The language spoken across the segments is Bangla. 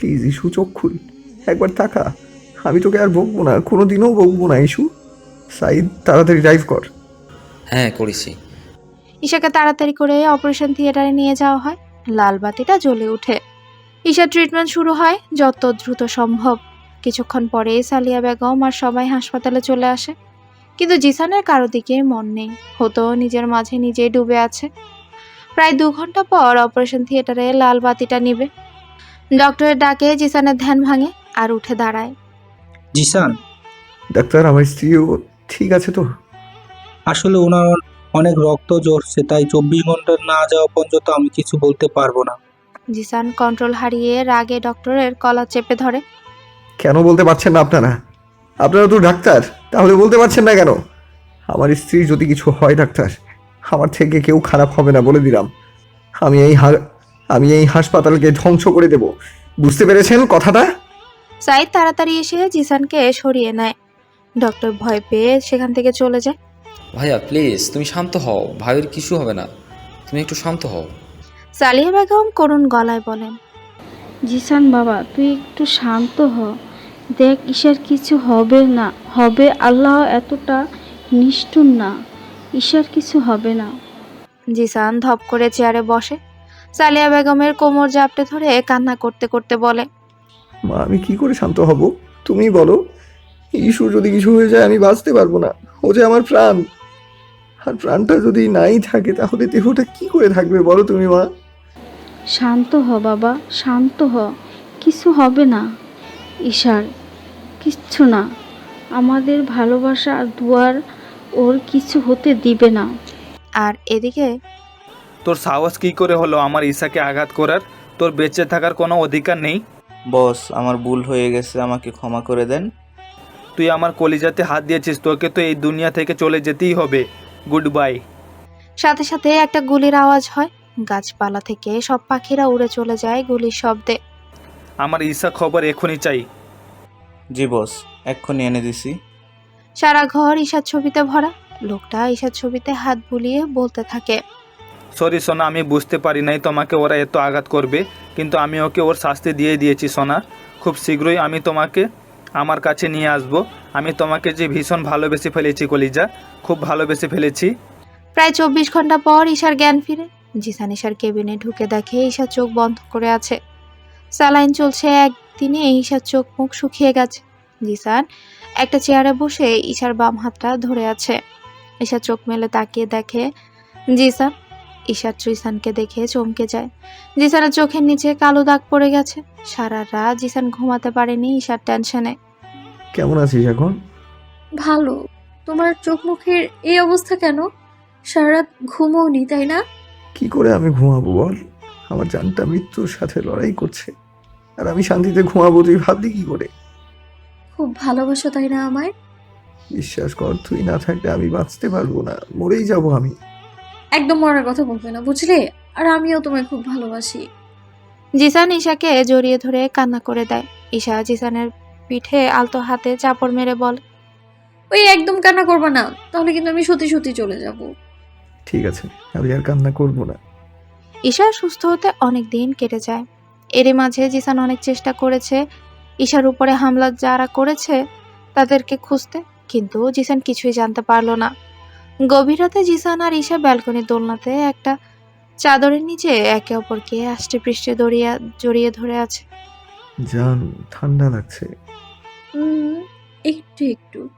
প্লিজ ইস্যু চোখ খুল। একবার তাকা। আমি তোকে আর বকবো না কোনো দিনও বকবো না ইস্যু সাইদ তাড়াতাড়ি ড্রাইভ কর। হ্যাঁ করেছি। ঈশাকে তাড়াতাড়ি করে অপারেশন থিয়েটারে নিয়ে যাওয়া হয়। লাল বাতিটা জ্বলে ওঠে। ঈশার ট্রিটমেন্ট শুরু হয় যত দ্রুত সম্ভব। কিছুক্ষণ পরে সালিয়া বেগম আর সবাই হাসপাতালে চলে আসে। কিন্তু জিসানের কারও দিকে মন নেই। হতো নিজের মাঝে নিজেই ডুবে আছে। প্রায় দু ঘণ্টা পর অপারেশন থিয়েটারে লাল বাতিটা নিবে। ডক্টরের ডাকে জিসানের ধ্যান ভাঙে আর উঠে দাঁড়ায়। জিসান? ডাক্তার আমার স্ত্রীও ঠিক আছে তো? আসলে ওনার অনেক রক্ত ঝরছে তাই চব্বিশ ঘণ্টা না যাওয়া পর্যন্ত আমি কিছু বলতে পারব না। জিসান কন্ট্রোল হারিয়ে রাগে ডক্টরের কলা চেপে ধরে। কেন বলতে পারছেন না আপনারা? আপনারা তো ডাক্তার তাহলে বলতে পারছেন না কেন? আমার স্ত্রী যদি কিছু হয় ডাক্তার আমার থেকে কেউ খারাপ হবে না বলে দিলাম। আমি এই হা- আমি এই হাসপাতালকে ধ্বংস করে দেব। বুঝতে পেরেছেন কথাটা? সাইদ তাড়াতাড়ি এসে জিসানকে সরিয়ে নেয়। ডক্টর ভয় পেয়ে সেখান থেকে চলে যায়। ভাইয়া প্লিজ তুমি শান্ত হও। ভাইয়ের কিছু হবে না। তুমি একটু শান্ত হও। সালিয়া বেগম করুণ গলায় বলেন জিসান বাবা তুই একটু শান্ত হ। দেখ ঈশার কিছু হবে না। হবে আল্লাহ এতটা নিষ্ঠুর না। ঈশার কিছু হবে না। জিসান ধপ করে চেয়ারে বসে। সালিয়া বেগমের কোমর জাপটে ধরে কান্না করতে করতে বলে মা আমি কি করে শান্ত হব? তুমি বলো ইস্যু যদি কিছু হয়ে যায় আমি বাঁচতে পারব না। ও যে আমার প্রাণ। আর প্রাণটা যদি নাই থাকে তাহলে দেহটা কি করে থাকবে বলো তুমি মা? শান্ত হ বাবা শান্ত হ। কিছু হবে না। ঈশার কিচ্ছু না। আমাদের ভালোবাসা আর দুয়ার ওর কিছু হতে দিবে না। আর এদিকে তোর সাহস কি করে হলো আমার ঈশাকে আঘাত করার? তোর বেঁচে থাকার কোনো অধিকার নেই? বস আমার ভুল হয়ে গেছে আমাকে ক্ষমা করে দেন। তুই আমার কলিজাতে হাত দিয়েছিস তোকে তো এই দুনিয়া থেকে চলে যেতেই হবে। গুড বাই সাথে সাথে একটা গুলির আওয়াজ হয়। গাছপালা থেকে সব পাখিরা উড়ে চলে যায় গুলির শব্দে। আমার ঈশা খবর এখনই চাই। জি বস এক্ষুনি এনে দিছি। সারা ঘর ঈশার ছবিতে ভরা। লোকটা ঈশার ছবিতে হাত বুলিয়ে বলতে থাকে। সরি সোনা, আমি বুঝতে পারি নাই তোমাকে ওরা এত আঘাত করবে, কিন্তু আমি ওকে ওর শাস্তি দিয়ে দিয়েছি, সোনা। খুব শীঘ্রই আমি তোমাকে, আমার কাছে নিয়ে আসব। আমি তোমাকে যে ভীষণ ভালোবেসে ফেলেছি, কলিজা, খুব ভালোবেসে ফেলেছি। প্রায় চব্বিশ ঘণ্টা পর ঈশার জ্ঞান ফিরে। জিসান ঈশার কেবিনে ঢুকে দেখে ঈশার চোখ বন্ধ করে আছে। স্যালাইন চলছে একদিনে, ঈশার চোখ মুখ শুকিয়ে গেছে। জিসান একটা চেয়ারে বসে ঈশার বাম হাতটা ধরে আছে। ঈশা চোখ মেলে তাকিয়ে দেখে, জিসান ঈশার জিসানকে দেখে চমকে যায়। জিসানের চোখের নিচে কালো দাগ পড়ে গেছে। সারা রাত জিসান ঘুমাতে পারেনি ঈশার টেনশনে। কেমন আছিস এখন? ভালো। তোমার চোখ মুখের এই অবস্থা কেন? সারা রাত ঘুমোওনি তাই না? কি করে আমি ঘুমাবো বল? আমার জানটা মৃত্যুর সাথে লড়াই করছে। আর আমি শান্তিতে ঘুমাবো তুই ভাবলি কি করে? খুব ভালোবাসো তাই না আমায়? বিশ্বাস কর তুই না থাকলে আমি বাঁচতে পারব না। মরেই যাব আমি। একদম মরার কথা বলবে না বুঝলে? আর আমিও তোমায় খুব ভালোবাসি। জিসান ঈশাকে জড়িয়ে ধরে কান্না করে দেয়। ঈশা জিসানের পিঠে আলতো হাতে চাপড় মেরে বলে ওই একদম কান্না করবে না তাহলে কিন্তু আমি সত্যি সত্যি চলে যাব। ঠিক আছে আমি আর কান্না করব না। ঈশা সুস্থ হতে অনেক দিন কেটে যায়। এরই মাঝে জিসান অনেক চেষ্টা করেছে ঈশার উপরে হামলা যারা করেছে তাদেরকে খুঁজতে কিন্তু জিসান কিছুই জানতে পারল না। গভীর রাতে জিসান আর ঈশা ব্যালকনির দোলনাতে একটা চাদরের নিচে একে অপরকে আষ্টে পৃষ্ঠে দড়িয়ে জড়িয়ে ধরে আছে। জান ঠান্ডা লাগছে। উম, একটু একটু।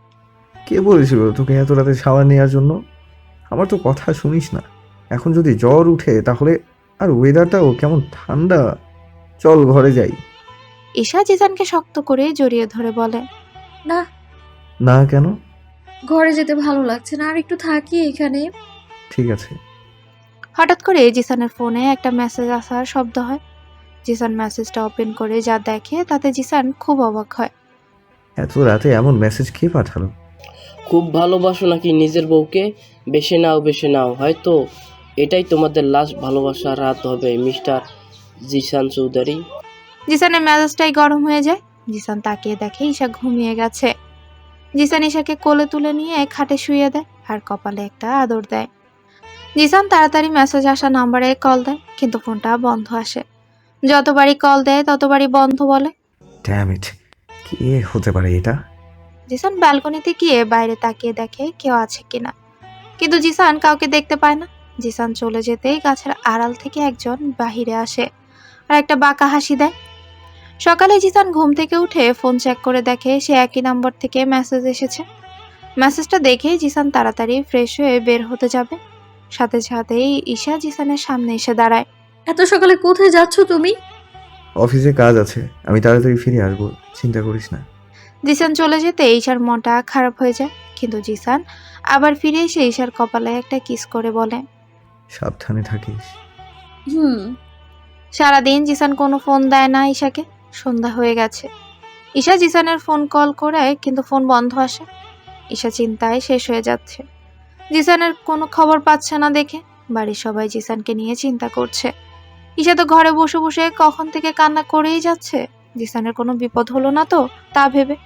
কে বলেছিল তোকে এত রাতে শাওয়ার নেওয়ার জন্য? আমার তো কথা শুনিস না। এখন যদি জ্বর উঠে তাহলে আর ওয়েদারটাও কেমন ঠান্ডা? চল ঘরে যাই। ঈশা জিসানকে শক্ত করে জড়িয়ে ধরে বলে না। না কেন? ঘরে যেতে ভালো লাগছে না আর একটু থাকি এখানে। ঠিক আছে। হঠাৎ করে জিসানের ফোনে একটা মেসেজ আসার শব্দ হয়। জিসান মেসেজটা ওপেন করে যা দেখে তাতে জিসান খুব অবাক হয়। এত রাতে এমন মেসেজ কে পাঠালো? খুব ভালোবাসো নাকি নিজের বউকে? বেশি নাও বেশি নাও হয়তো এটাই তোমাদের লাস্ট ভালোবাসার রাত হবে মিস্টার জিসান চৌধুরী। জিসানের মেজাজটাই গরম হয়ে যায়। জিসান তাকিয়ে দেখে ঈশা ঘুমিয়ে গেছে। জিসান ঈশাকে কোলে তুলে নিয়ে খাটে শুয়ে দেয় আর কপালে একটা আদর দেয়। জিসান তাড়াতাড়ি মেসেজ আসা নাম্বারে কল দেয় কিন্তু ফোনটা বন্ধ আসে। যতবারই কল দেয় ততবারই বন্ধ বলে। ড্যাম ইট কে হতে পারে এটা? জিসান ব্যালকনিতে গিয়ে বাইরে তাকিয়ে দেখে কেউ আছে কিনা। কিন্তু জিসান কাউকে দেখতে পায় না। জিসান চলে যেতেই গাছের আড়াল থেকে একজন বাহিরে আসে আর একটা বাঁকা হাসি দেয়। সকালে জিসান ঘুম থেকে উঠে ফোন চেক করে দেখে সে একই নম্বর থেকে মেসেজ এসেছে। মেসেজটা দেখে জিসান তাড়াতাড়ি ফ্রেশ হয়ে বের হতে যাবে। সাথে সাথেই ঈশা জিসানের সামনে এসে দাঁড়ায়। এত সকালে কোথায় যাচ্ছ তুমি? অফিসে কাজ আছে আমি তাড়াতাড়ি ফিরে আসব চিন্তা করিস না। জিসান চলে যেতে ঈশার মনটা খারাপ হয়ে যায় কিন্তু জিসান আবার ফিরে এসে ঈশার কপালে একটা কিস করে বলে সাবধানে থাকিস। হুম। সারাদিন জিসান কোনো ফোন দেয় না ঈশাকে। সন্ধ্যা হয়ে গেছে। ঈশা জিসানের ফোন কল করে, কিন্তু ফোন বন্ধ আসে। ঈশা চিন্তায় শেষ হয়ে যাচ্ছে। জিসানের কোনো খবর পাচ্ছে না দেখে, বাড়ির সবাই জিসানকে নিয়ে চিন্তা করছে। ঈশা তো ঘরে বসে বসে কখন থেকে কান্না করেই যাচ্ছে। জিসানের কোনো বিপদ হলো না তো, তা ভেবে।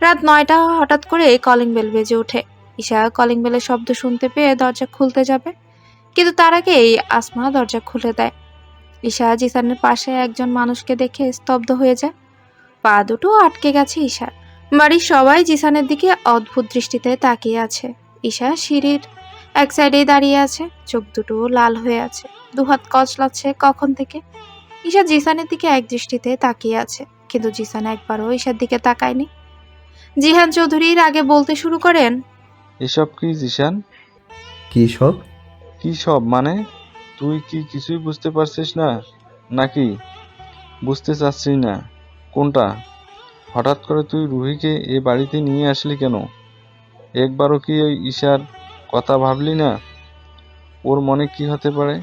রাত নয়টা হঠাৎ করে কলিং বেল বেজে ওঠে। ঈশা কলিং বেলের শব্দ শুনতে পেয়ে দরজা খুলতে যাবে। কিন্তু তার আগেই আসমা দরজা খুলে দেয়। ঈশা জিসানের পাশে একজন মানুষকে দেখে স্তব্ধ হয়ে যায়। পা দুটো আটকে গেছে ঈশার। বাড়ির সবাই জিসানের দিকে অদ্ভুত দৃষ্টিতে তাকিয়ে আছে। ঈশা সিঁড়ির এক সাইডেই দাঁড়িয়ে আছে চোখ দুটো লাল হয়ে আছে দুহাত কচলাচ্ছে কখন থেকে? ঈশা জিসানের দিকে এক দৃষ্টিতে তাকিয়ে আছে কিন্তু জিসান একবারও ঈশার দিকে তাকায়নি। জিহান চৌধুরীর আগে বলতে শুরু করেন এসব কি জিশান কি সব? কি সব মানে? তুই কি কিছুই বুঝতে পারছিস না? নাকি? বুঝতে চাচ্ছি না। কোনটা? হঠাৎ করে তুই রুহিকে এ বাড়িতে নিয়ে আসলি কেন? একবারও কি ওই ঈশার কথা ভাবলি না? ওর মনে কি হতে পারে?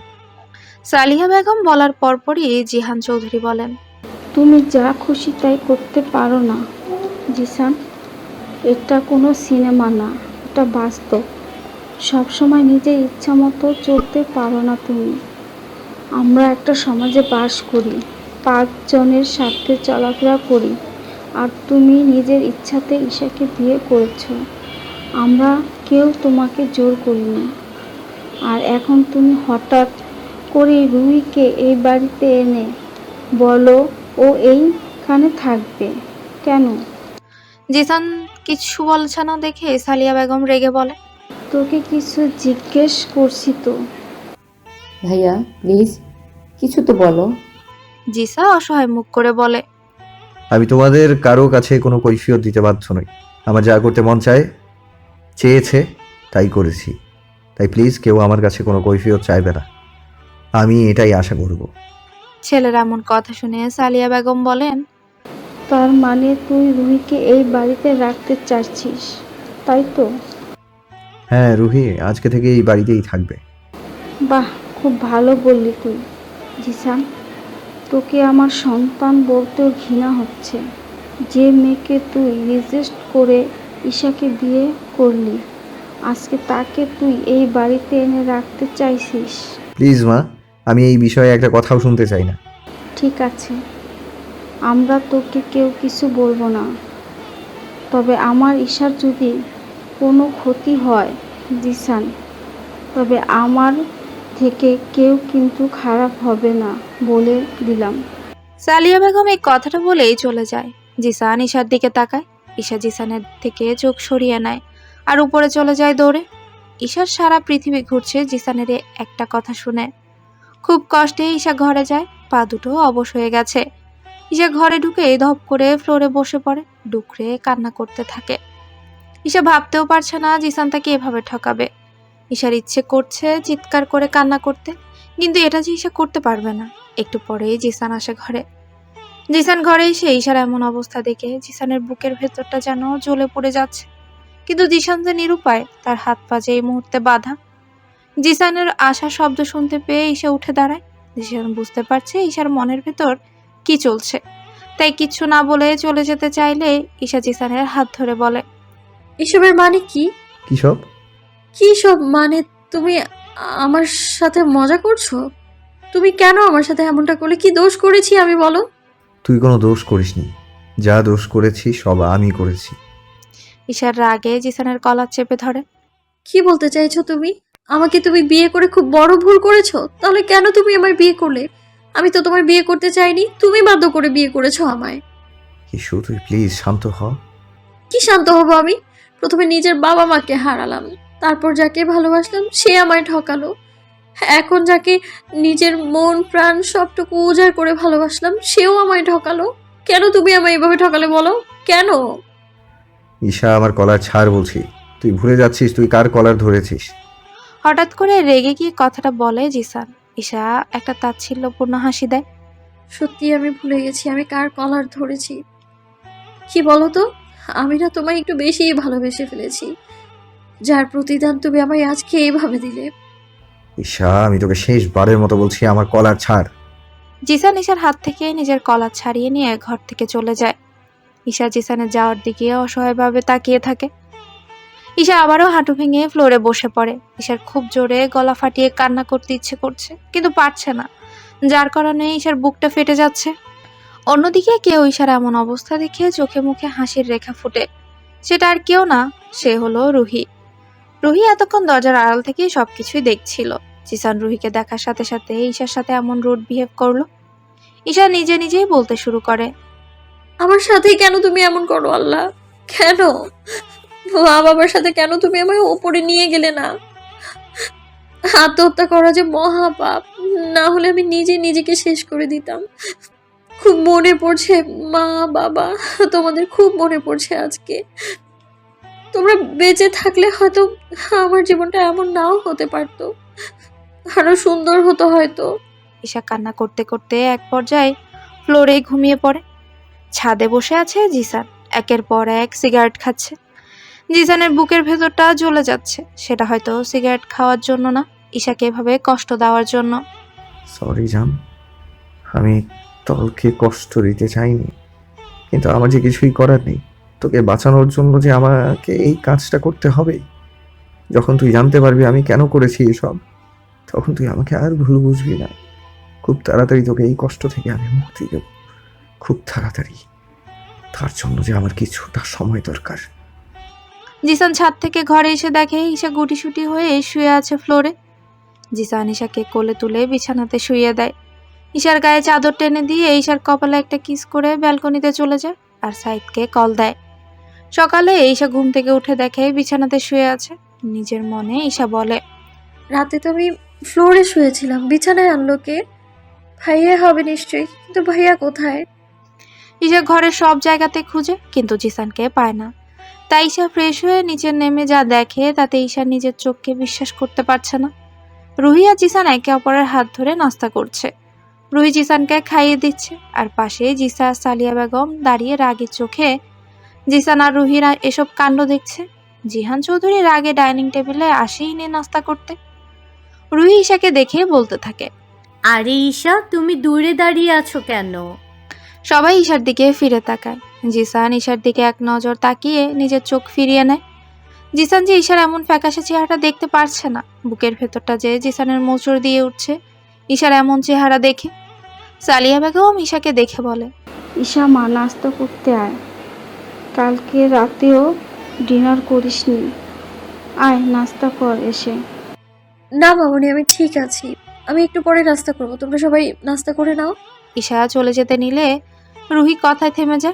সালিহা বেগম বলার পরপরই জিহান চৌধুরী বলেন তুমি যা খুশি তাই করতে পারো না জিসান। এটা কোনো সিনেমা না এটা বাস্তব। সবসময় নিজের ইচ্ছা মতো চলতে পারো না তুমি। আমরা একটা সমাজে বাস করি, পাঁচজনের সাথে চলাফেরা করি, আর তুমি নিজের ইচ্ছাতে ঈশাকে বিয়ে করেছ। আমরা কেউ তোমাকে জোর করিনি আর এখন তুমি হঠাৎ করে রুহিকে এই বাড়িতে এনে বলো, ও এইখানে থাকবে? কেন? জিসান, কিছু বলছে না দেখে সালিয়া বেগম রেগে বলে। তোকে কিছু জিজ্ঞেস করছি তো। ভাইয়া প্লিজ কিছু তো বলো। জিসা অসহায় মুখ করে বলে আমি তোমাদের কারও কাছে কোনো কৈফিয়ত দিতে বাধ্য নই। আমার যা করতে মন চায় চেয়েছে তাই করেছি। তাই প্লিজ কেউ আমার কাছে কোনো কৈফিয়ত চাইবে না। আমি এটাই আশা করব। ছেলের এমন কথা শুনে সালিয়া বেগম বলেন তার মানে তুই রুহিকে এই বাড়িতে রাখতে চাচ্ছিস তাই তো? হ্যাঁ রুহি আজকে থেকে এই বাড়িতেই থাকবে। বাহ খুব ভালো বললি তুই। জিসান তোকে আমার সন্তান বলতেও ঘৃণা হচ্ছে। যে মেয়েকে তুই রিজেস্ট করে ঈশাকে বিয়ে করলি আজকে তাকে তুই এই বাড়িতে এনে রাখতে চাইছিস। প্লিজ মা আমি এই বিষয়ে একটা কথাও শুনতে চাই না। ঠিক আছে আমরা তোকে কেউ কিছু বলব না। তবে আমার ঈশার যদি কোনো ক্ষতি হয় জিসান তবে আমার থেকে কেউ কিন্তু খারাপ হবে না বলে দিলাম। সালিয়া বেগম এই কথাটা বলেই চলে যায়। জিসান ঈশার দিকে তাকায়। ঈশা জিসানের থেকে চোখ সরিয়ে নেয় আর উপরে চলে যায় দৌড়ে। ঈশার সারা পৃথিবী ঘুরছে জিসানের একটা কথা শুনে। খুব কষ্টে ঈশা ঘরে যায়, পা দুটো অবশ হয়ে গেছে। ঈশা ঘরে ঢুকে ধপ করে ফ্লোরে বসে পড়ে, ডুকরে কান্না করতে থাকে। ঈশা ভাবতেও পারছে না জিসান তাকে এভাবে ঠকাবে। ঈশার ইচ্ছে করছে চিৎকার করে কান্না করতে, কিন্তু এটা যে ঈশা করতে পারবে না। একটু পরেই জিসান আসে ঘরে। জিসান ঘরে এসে ঈশার এমন অবস্থা দেখে জিসানের বুকের ভেতরটা যেন জ্বলে পড়ে যাচ্ছে। কিন্তু জিসান যে নিরুপায়, তার হাত পা যে এই মুহূর্তে বাধা। জিসানের আশা শব্দ শুনতে পেয়ে ঈশা উঠে দাঁড়ায়। জিসান বুঝতে পারছে ঈশার মনের ভেতর কি চলছে। তাই কিচ্ছু না বলে চলে যেতে চাইলে ঈশা জিসানের হাত ধরে বলে এসবের মানে কি? কি সব? কি সব মানে তুমি আমার সাথে মজা করছ? তুমি কেন আমার সাথে এমনটা করলে? কি দোষ করেছি আমি বলো? তুই কোনো দোষ করিসনি। যা দোষ করেছি সব আমি করেছি। ঈশার রাগে জিসানের কলার চেপে ধরে। কি বলতে চাইছো তুমি? আমাকে তুমি বিয়ে করে খুব বড় ভুল করেছ? তাহলে কেন তুমি আমার বিয়ে করলে? আমি তো তোমার বিয়ে করতে চাইনি। তুমি বাধ্য করে বিয়ে করেছ আমায়। ইস্যু তুই প্লিজ শান্ত হ। কি শান্ত হব আমি? প্রথমে নিজের বাবা মাকে হারালাম। তারপর যাকে ভালোবাসলাম সে আমায় ঠকালো। এখন যাকে নিজের মন প্রাণ সবটুকু উজাড় করে ভালোবাসলাম সেও আমায় ঠকালো। কেন তুমি আমায় এভাবে ঠকালে বলো? কেন? ঈশা আমার কলার ছাড় বলছি। তুই ভুলে যাচ্ছিস তুই কার কলার ধরেছিস? হঠাৎ করে রেগে গিয়ে কথাটা বলে জিসান। ঈশা একটা তাচ্ছিল্যপূর্ণ হাসি দেয়। সত্যি আমি ভুলে গেছি আমি কার কলার ধরেছি? কি বলো তো? আমি না তোমায় একটু বেশিই ভালোবেসে ফেলেছি যার প্রতিদান তুমি আমায় আজকে এইভাবে দিলে। ঈশা আমি তোকে শেষবারের মতো বলছি আমার কলার ছাড়। জিসান ঈশার হাত থেকে নিজের কলার ছাড়িয়ে নিয়ে ঘর থেকে চলে যায়। ঈশা জিসানের যাওয়ার দিকে অসহায়ভাবে তাকিয়ে থাকে। ঈশা আবারও হাঁটু ভেঙে ফ্লোরে বসে পড়ে। ঈশার খুব জোরে গলা ফাটিয়ে কান্না করতে ইচ্ছে করছে কিন্তু পারছে না। যার কারণে ঈশার বুকটা ফেটে যাচ্ছে। অন্যদিকে কেউ ঈশার এমন অবস্থা দেখে চোখে মুখে হাসির রেখা ফুটে। সেটা আর কেউ না, সে হলো রুহি। রুহি এতক্ষণ দরজার আড়াল থেকেই সবকিছুই দেখছিল। জিসান রুহিকে দেখার সাথে সাথে ঈশার সাথে এমন রুড বিহেভ করল। ঈশা নিজে নিজেই বলতে শুরু করে, আমার সাথে কেন তুমি এমন করো, আল্লাহ? কেন? মা বাবার সাথে কেন তুমি আমায় ওপরে নিয়ে গেলে না? আত্মহত্যা করা যে মহাপাপ, না হলে আমি নিজে নিজেকে শেষ করে দিতাম। খুব মনে পড়ছে মা বাবা তোমাদের খুব মনে পড়ছে আজকে। তোমরা বেঁচে থাকলে হয়তো আমার জীবনটা এমন নাও হতে পারতো আরও সুন্দর হতো হয়তো। ঈশা কান্না করতে করতে এক পর্যায়ে ফ্লোরে ঘুমিয়ে পড়ে। ছাদে বসে আছে জিসান। একের পর এক সিগারেট খাচ্ছে। জিসানের বুকের ভেতরটা জ্বলে যাচ্ছে। সেটা হয়তো সিগারেট খাওয়ার জন্য না ঈশাকে এভাবে কষ্ট দেওয়ার জন্য। সরি জান। আমি তোকে কষ্ট দিতে চাইনি। কিন্তু আমার যে কিছুই করার নেই, তোকে বাঁচানোর জন্য যে আমাকে এই কাজটা করতে হবে, যখন তুই জানতে পারবি আমি কেন করেছি এসব, তখন তুই আমাকে আর ভুল বুঝবি না। খুব তাড়াতাড়ি তোকে এই কষ্ট থেকে আমি মুক্তি দেব। খুব তাড়াতাড়ি। তার জন্য যে আমার কিছুটা সময় দরকার। জিসান ছাদ থেকে ঘরে এসে দেখে ঈশা গুটিসুটি হয়ে শুয়ে আছে ফ্লোরে। জিসান ঈশাকে কোলে তুলে বিছানাতে শুয়ে দেয়। ঈশার গায়ে চাদর টেনে দিয়ে ঈশার কপালে একটা কিস করে ব্যালকনিতে চলে যায় আর সাইদকে কল দেয়। সকালে ঈশা ঘুম থেকে উঠে দেখে বিছানাতে শুয়ে আছে। নিজের মনে ঈশা বলে রাতে তো আমি ফ্লোরে শুয়েছিলাম বিছানায় আনলো কে? ভাইয়া হবে নিশ্চয়ই কিন্তু ভাইয়া কোথায়? ঈশা ঘরের সব জায়গাতে খুঁজে কিন্তু জিসানকে পায় না। তাই ঈশা ফ্রেশ হয়ে নিচে নেমে যা দেখে তাতে ঈশা নিজের চোখকে বিশ্বাস করতে পারছে না। রুহি আর জিসান একে অপরের হাত ধরে নাস্তা করছে। রুহি জিসানকে খাইয়ে দিচ্ছে। আর পাশে জিসা সালিয়া বেগম দাঁড়িয়ে রাগের চোখে জিসান আর রুহিরা এসব কাণ্ড দেখছে। জিহান চৌধুরী রাগে ডাইনিং টেবিলে আসেই নিয়ে নাস্তা করতে। রুহি ঈশাকে দেখে বলতে থাকে আরে ঈশা তুমি দূরে দাঁড়িয়ে আছো কেন? সবাই ঈশার দিকে ফিরে তাকায়। জিসান ঈশার দিকে এক নজর তাকিয়ে নিজের চোখ ফিরিয়ে নেয়। জিসান যে ঈশার এমন ফ্যাকাশে চেহারাটা দেখতে পারছে না বুকের ভেতরটা যে জিসানের মোচড় দিয়ে উঠছে ঈশার এমন চেহারা দেখে। সালিয়া বেগম ঈশাকে দেখে বলে ঈশা মা নাস্তা করতে আয়। কালকে রাতেও ডিনার করিসনি। আয় নাস্তা কর এসে। না মামনি আমি ঠিক আছি। আমি একটু পরে নাস্তা করব। তোমরা সবাই নাস্তা করে নাও। ঈশা চলে যেতে নিলে রুহি কথায় থেমে যায়।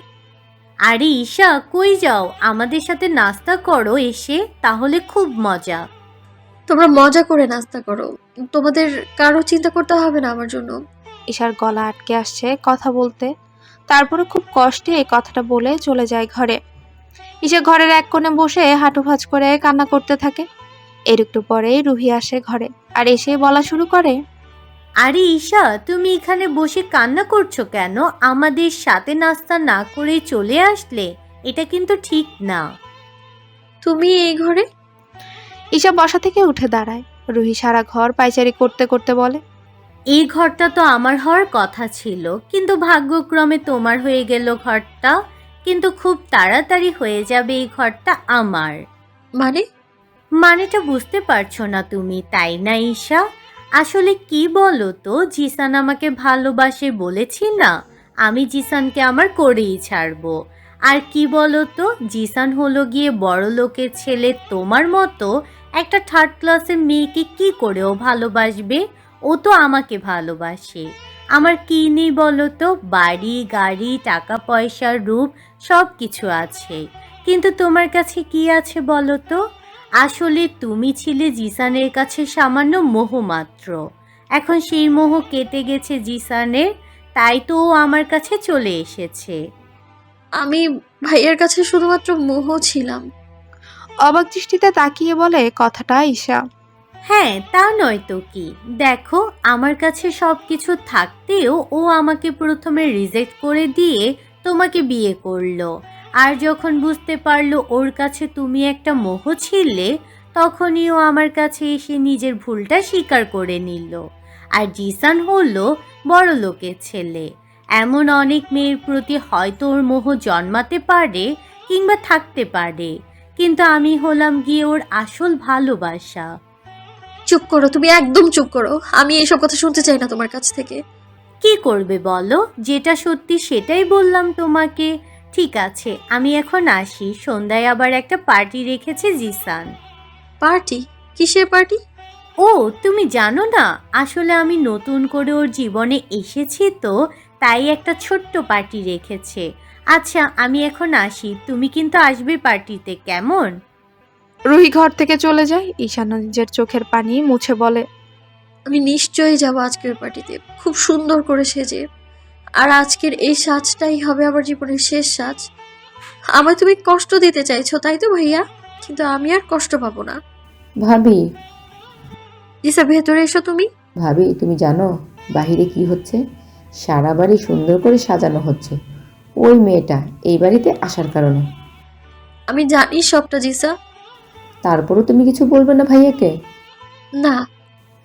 আরে ঈশা কই যাও? আমাদের সাথে নাস্তা করো এসে তাহলে খুব মজা। তোমরা মজা করে নাস্তা করো। তোমাদের কারও চিন্তা করতে হবে না আমার জন্য। ঈশার গলা আটকে আসছে কথা বলতে। তারপরে খুব কষ্টে এই কথাটা বলে চলে যায় ঘরে। ঈশা ঘরের এক কোণে বসে হাঁটু ভাঁজ করে কান্না করতে থাকে। এর একটু পরেই রুহি আসে ঘরে আর এসে বলা শুরু করে আরে ঈশা তুমি এখানে বসে কান্না করছ কেন? আমাদের সাথে নাস্তা না করে চলে আসলে এটা কিন্তু ঠিক না। তুমি এই ঘরে? ঈশা বসা থেকে উঠে দাঁড়ায়। রুহি সারা ঘর পাইচারি করতে করতে বলে এই ঘরটা তো আমার হওয়ার কথা ছিল কিন্তু ভাগ্যক্রমে তোমার হয়ে গেল ঘরটা কিন্তু খুব তাড়াতাড়ি হয়ে যাবে এই ঘরটা আমার। মানে? মানেটা বুঝতে পারছ না তুমি তাই না ঈশা? আসলে কি বলো তো জিসান আমাকে ভালোবাসে বলেছি না? আমি জিসানকে আমার করেই ছাড়বো। আর কি বলো তো জিসান হলো গিয়ে বড় লোকের ছেলে তোমার মতো একটা থার্ড ক্লাসের মেয়েকে কি করেও ভালোবাসবে? ও তো আমাকে ভালোবাসে। আমার কি নেই বলো তো? বাড়ি গাড়ি টাকা পয়সা রূপ সব কিছু আছে। কিন্তু তোমার কাছে কি আছে বলো তো? আসলে তুমি ছিলে জিসানের কাছে সামান্য মোহ মাত্র। এখন সেই মোহ কেটে গেছে জিসানের তাই তো ও আমার কাছে চলে এসেছে। আমি ভাইয়ার কাছে শুধুমাত্র মোহ ছিলাম। অবাক দৃষ্টিতে তাকিয়ে বলে কথাটা ঈশা। হ্যাঁ তা নয় তো কি? দেখো, আমার কাছে সব কিছু থাকতেও ও আমাকে প্রথমে রিজেক্ট করে দিয়ে তোমাকে বিয়ে করল। আর যখন বুঝতে পারল ওর কাছে তুমি একটা মোহ ছিলে, তখনই ও আমার কাছে এসে নিজের ভুলটা স্বীকার করে নিল। আর জিসান হলো বড় লোকের ছেলে। এমন অনেক মেয়ের প্রতি হয়তো ওর মোহ জন্মাতে পারে কিংবা থাকতে পারে, কিন্তু আমি হলাম গিয়ে ওর আসল ভালোবাসা। চুপ করো তুমি একদম চুপ করো। আমি এইসব কথা শুনতে চাই না তোমার কাছ থেকে। কি করবে বলো? যেটা সত্যি সেটাই বললাম তোমাকে। ঠিক আছে আমি এখন আসি। সন্ধ্যায় আবার একটা পার্টি রেখেছে জিসান। পার্টি? কিসের পার্টি? ও তুমি জানো না আসলে আমি নতুন করে ওর জীবনে এসেছি তো তাই একটা ছোট্ট পার্টি রেখেছে। আচ্ছা আমি এখন আসি। তুমি কিন্তু আসবে পার্টিতে কেমন? রুহি ঘর থেকে চলে যায়। ঈশান নিজের চোখের পানি মুছে বলে আমি নিশ্চয়ই যাব আজকের পার্টিতে। খুব সুন্দর করে সেজে। আর আজকের এই সাজটাই হবে আমার জীবনের শেষ সাজ। আমায় তুমি কষ্ট দিতে চাইছো তাই তো ভাইয়া? কিন্তু আমি আর কষ্ট পাবো না। ভাবি। জিসা ভেতরে এসো তুমি। ভাবি তুমি জানো বাহিরে কি হচ্ছে? সারা বাড়ি সুন্দর করে সাজানো হচ্ছে। ওই মেয়েটা এই বাড়িতে আসার কারণে। আমি জানি সবটা জিসা। তারপরও তুমি কিছু বলবে না ভাইয়াকে? না।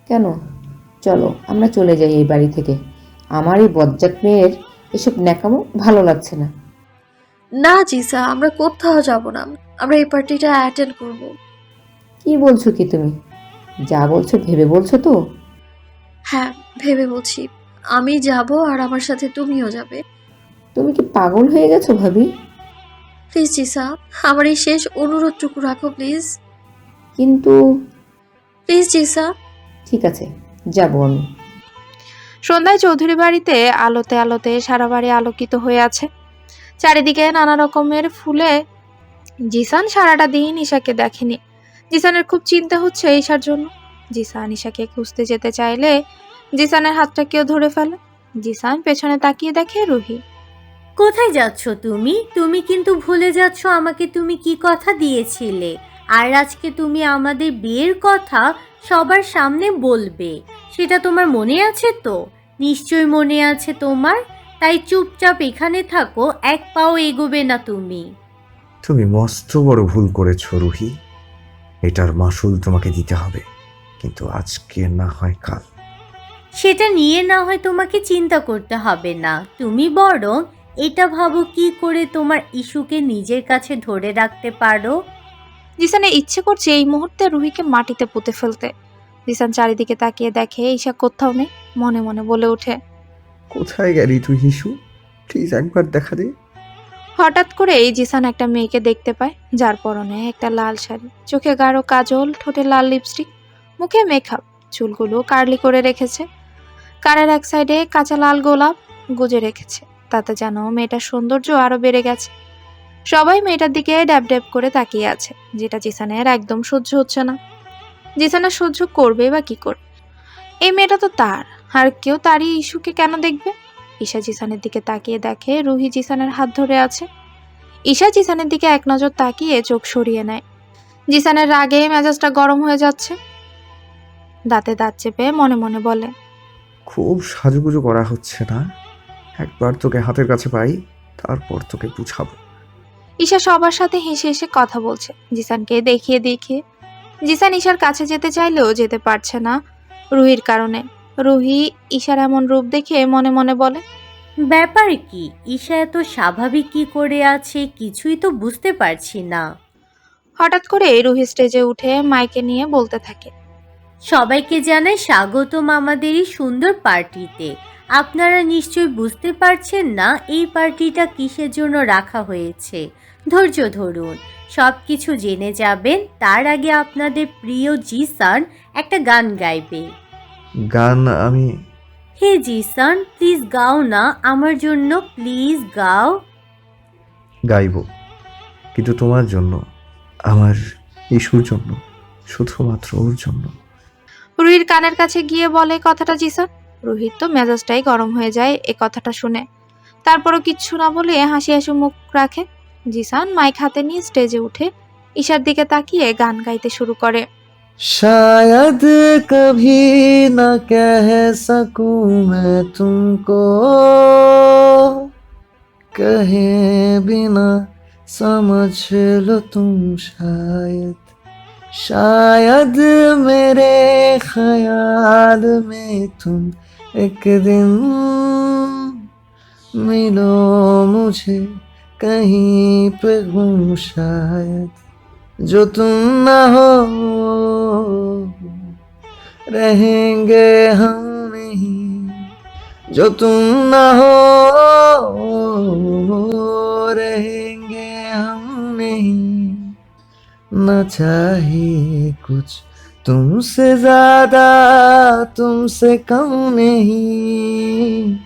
কেন? চলো আমরা চলে যাই এই বাড়ি থেকে। আমার এই বজ্জাত মেয়ের এসব ন্যাকামো ভালো লাগছে না। না জিসা আমরা কোথাও যাব না। আমরা এই পার্টিটা অ্যাটেন্ড করব। কি বলছো কি তুমি? যা বলছো ভেবে বলছো তো? হ্যাঁ ভেবে বলছি। আমি যাব আর আমার সাথে তুমিও যাবে। তুমি কি পাগল হয়ে গেছো ভাবি? প্লিজ জিসা আমার এই শেষ অনুরোধটুকু রাখো প্লিজ কিন্তু প্লিজ জিসা ঠিক আছে যাব আমি। সন্ধ্যায় চৌধুরী বাড়িতে আলোতে আলোতে সারা বাড়ি আলোকিত হয়ে আছে। চারিদিকে নানা রকমের ফুলে জিসান সারাটা দিন ঈশাকে দেখেনি। জিসানের খুব চিন্তা হচ্ছে ঈশার জন্য। জিসান ঈশাকে খুঁজতে যেতে চাইলে জিসানের হাতটা কেউ ধরে ফেলে। জিসান পেছনে তাকিয়ে দেখে রুহি। কোথায় যাচ্ছ তুমি? তুমি কিন্তু ভুলে যাচ্ছ আমাকে তুমি কি কথা দিয়েছিলে। আর আজকে তুমি আমাদের বিয়ের কথা সবার সামনে বলবে। সেটা তোমার মনে আছে তো? নিশ্চয় মনে আছে তোমার। তাই চুপচাপ এখানে থাকো এক পাও এগোবে না তুমি। তুমি মস্ত বড় ভুল করেছ রুহি। এটার মাসুল তোমাকে দিতে হবে। কিন্তু আজকে না হয় কাল। সেটা নিয়ে না হয় তোমাকে চিন্তা করতে হবে না। তুমি বরং এটা ভাবো কি করে তোমার ইস্যুকে নিজের কাছে ধরে রাখতে পারো? জিসানের ইচ্ছে করছে এই মুহূর্তে রুহিকে মাটিতে পুঁতে ফেলতে। জিসান চারিদিকে তাকিয়ে দেখে ঈশা কোথাও নেই? মনে মনে বলে ওঠে। কোথায় গেলি তুই হিসু প্লিজ একবার দেখা দে। হঠাৎ করে এই জিসান একটা মেয়েকে দেখতে পায় যার পরনে একটা লাল শাড়ি। চোখে গাঢ় কাজল ঠোঁটে লাল লিপস্টিক মুখে মেকআপ চুলগুলো কার্লি করে রেখেছে। কানের এক সাইডে কাঁচা লাল গোলাপ গুজে রেখেছে। তাতে যেন মেয়েটার সৌন্দর্য আরও বেড়ে গেছে। সবাই মেয়েটার দিকে ড্যাব ড্যাব করে তাকিয়ে আছে, যেটা জিসানের একদম সহ্য হচ্ছে না। জিসানের সহ্য করবে বা কি করবে? এই মেয়েটা তো তার, আর কেউ তারই ইস্যুকে কেন দেখবে? ঈশা জিসানের দিকে তাকিয়ে দেখে রুহি জিসানের হাত ধরে আছে। ঈশা জিসানের দিকে এক নজর তাকিয়ে চোখ সরিয়ে নেয়। জিসানের রাগে মেজাজটা গরম হয়ে যাচ্ছে। দাঁতে দাঁত চেপে মনে মনে বলে, খুব সাজুগুজু করা হচ্ছে না? একবার তোকে হাতের কাছে পাই তারপর তোকে বুঝাবো। ঈশা সবার সাথে হেসে হেসে কথা বলছে। জিসানকে দেখিয়ে দেখিয়ে। জিসান ঈশার কাছে যেতে চাইলেও যেতে পারছে না রুহির কারণে। রুহি ঈশার এমন রূপ দেখে মনে মনে বলে ব্যাপার কি? ঈশা এত স্বাভাবিক কি করে আছে কিছুই তো বুঝতে পারছি না। হঠাৎ করে রুহি স্টেজে উঠে মাইকে নিয়ে বলতে থাকে সবাইকে জানাই স্বাগতম আমাদের এই সুন্দর পার্টিতে। আপনারা নিশ্চয়ই বুঝতে পারছেন না এই পার্টিটা কিসের জন্য রাখা হয়েছে। ধৈর্য ধরুন। সব কিছু জেনে যাবেন তার আগে আপনাদের প্রিয় জিসান একটা গান গাইবে। গান আমি হে জিসান প্লিজ গাও না আমার জন্য প্লিজ গাও। গাইব। কিন্তু তোমার জন্য আমার ইস্যুর জন্য শুধুমাত্র ওর জন্য। রুহির কানের কাছে গিয়ে বলে কথাটা জি জিসান। রুহির তো মেজাজটাই গরম হয়ে যায় এ কথাটা শুনে তারপরও কিচ্ছু না বলে হাসি হাসি মুখ রাখে জিসান মাইক হাতে নিয়ে স্টেজে উঠে ঈশার দিকে তাকিয়ে গান গাইতে শুরু করে शायद कभी न कह सकूं मैं तुमको कहे बिना समझ लो तुम शायद शायद मेरे ख्याल में तुम एक दिन मिलो मुझे कहीं पे गुम शायद जो तुम ना हो रहेंगे हम नहीं जो तुम ना हो रहेंगे हम नहीं न चाहिए कुछ तुमसे ज्यादा तुमसे कम नहीं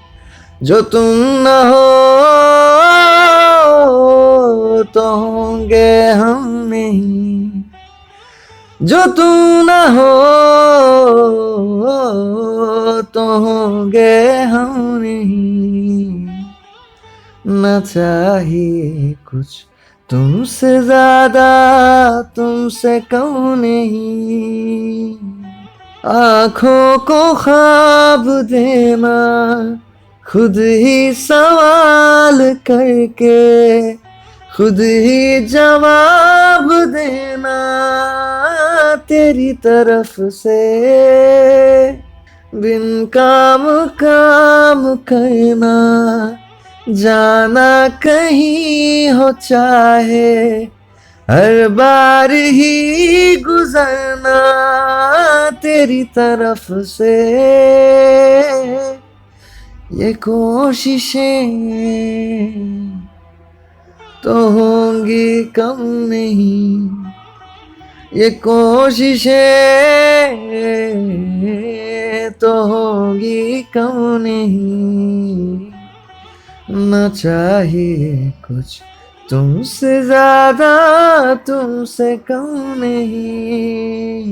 जो तुम न हो तो होंगे हम नहीं जो तुम न हो तो होंगे हम नहीं न चाहिए कुछ तुमसे ज़्यादा तुमसे कम नहीं। आँखों को ख्वाब देना, खुद ही सवाल करके, खुद ही जवाब देना तेरी तरफ़ से। बिन काम काम करना जाना कहीं हो चाहे, हर बार ही गुजरना तेरी तरफ़ से। ये कोशिशें तो होंगी कम नहीं, ये कोशिशें तो होंगी कम नहीं। न चाहिए कुछ। तुमसे ज़्यादा तुमसे कम नहीं।